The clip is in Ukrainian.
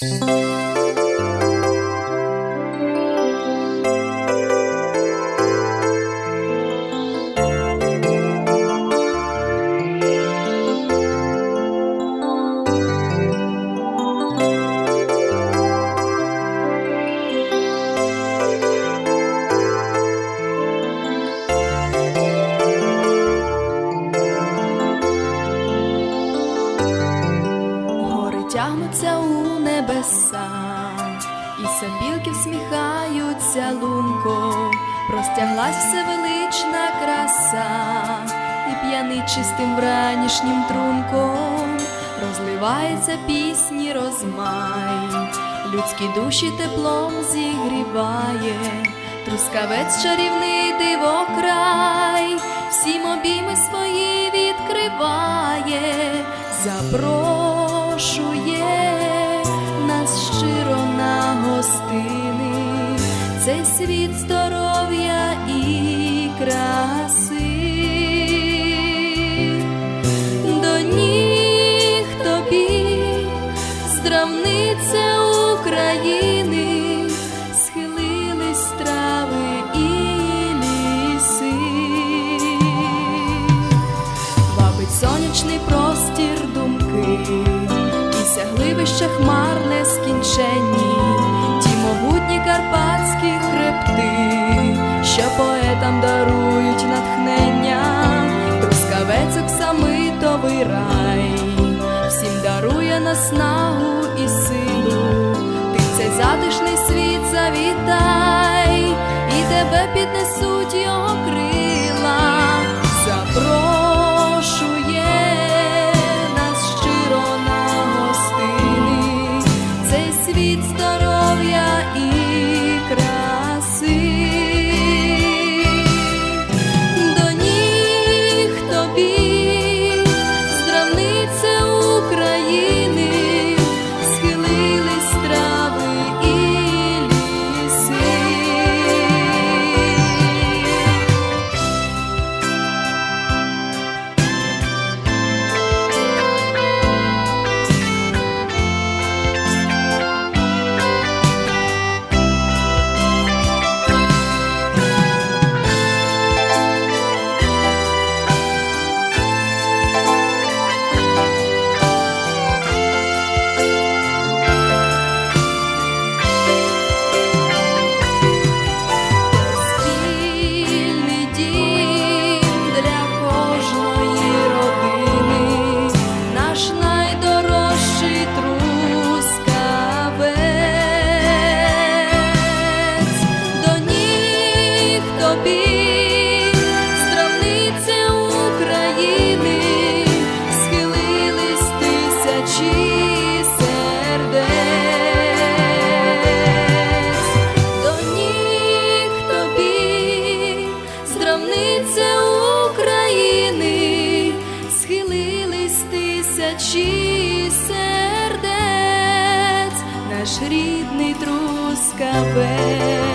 Mm-hmm. У небеса, і сапілки всміхаються лунко, простяглась всевелична краса, і п'яний чистим вранішнім трунком розливається пісні розмай, людські душі теплом зігріває, трускавець чарівний дивокрай, всім обійми свої відкриває, запрошує на гостини, цей світ здоров'я і краси. До ніг тобі здравниця України, схилились трави і ліси. Вабить сонячний простір думки, і сягливища хмар нескінченні, поетам дарують натхнення, трускавець оксамитовий рай, всім дарує наснагу і силу, ти цей затишний світ завітай, і тебе піднесуть його тисячі сердець, наш рідний трускавець.